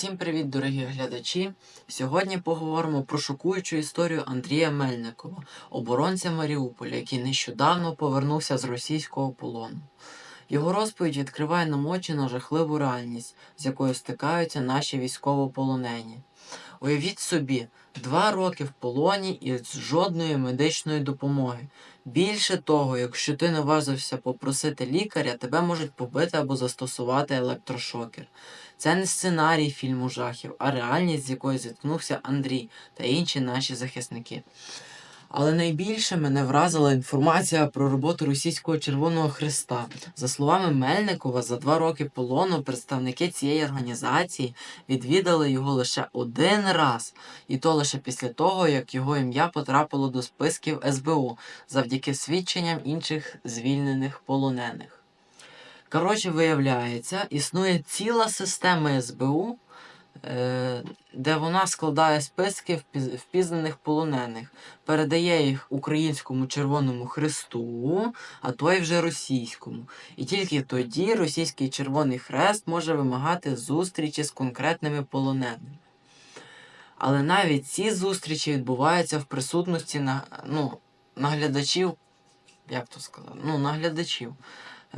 Всім привіт, дорогі глядачі! Сьогодні поговоримо про шокуючу історію Андрія Мельникова, оборонця Маріуполя, який нещодавно повернувся з російського полону. Його розповідь відкриває нам очі на жахливу реальність, з якою стикаються наші військовополонені. Уявіть собі, два роки в полоні і жодної медичної допомоги. Більше того, якщо ти наважився попросити лікаря, тебе можуть побити або застосувати електрошокер. Це не сценарій фільму жахів, а реальність, з якою зіткнувся Андрій та інші наші захисники. Але найбільше мене вразила інформація про роботу російського Червоного Христа. За словами Мельникова, за два роки полону представники цієї організації відвідали його лише один раз, і то лише після того, як його ім'я потрапило до списків СБУ завдяки свідченням інших звільнених полонених. Коротше, виявляється, існує ціла система СБУ, де вона складає списки впізнаних полонених, передає їх українському Червоному Хресту, а той вже російському. І тільки тоді російський Червоний Хрест може вимагати зустрічі з конкретними полоненими. Але навіть ці зустрічі відбуваються в присутності на, ну, наглядачів, як то сказати, ну, наглядачів.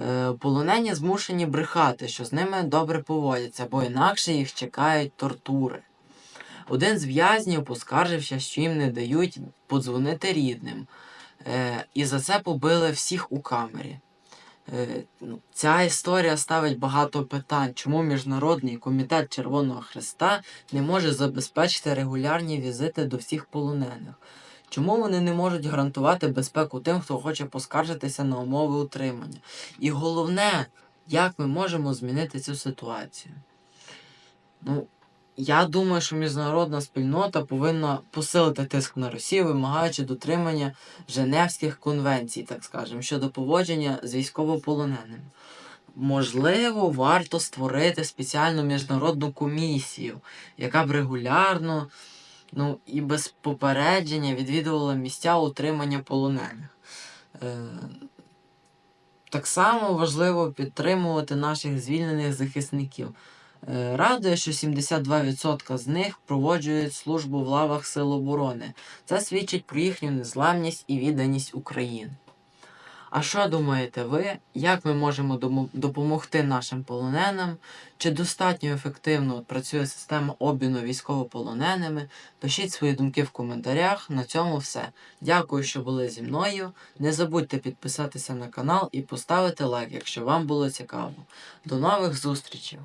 Е, полонені змушені брехати, що з ними добре поводяться, бо інакше їх чекають тортури. Один з в'язнів поскаржився, що їм не дають подзвонити рідним, е, і за це побили всіх у камері. Е, ну, Ця історія ставить багато питань, чому Міжнародний комітет Червоного Христа не може забезпечити регулярні візити до всіх полонених. Чому вони не можуть гарантувати безпеку тим, хто хоче поскаржитися на умови утримання? І головне, як ми можемо змінити цю ситуацію? Ну, я думаю, що міжнародна спільнота повинна посилити тиск на Росію, вимагаючи дотримання Женевських конвенцій, так скажемо, щодо поводження з військовополоненими. Можливо, варто створити спеціальну міжнародну комісію, яка б регулярно ну, і без попередження відвідувала місця утримання полонених. Е, так само важливо підтримувати наших звільнених захисників. Е, Радує, що 72% з них проводжують службу в лавах Сил оборони. Це свідчить про їхню незламність і відданість Україні. А що думаєте ви, як ми можемо допомогти нашим полоненим? Чи достатньо ефективно працює система обміну військовополоненими? Пишіть свої думки в коментарях. На цьому все. Дякую, що були зі мною. Не забудьте підписатися на канал і поставити лайк, якщо вам було цікаво. До нових зустрічей!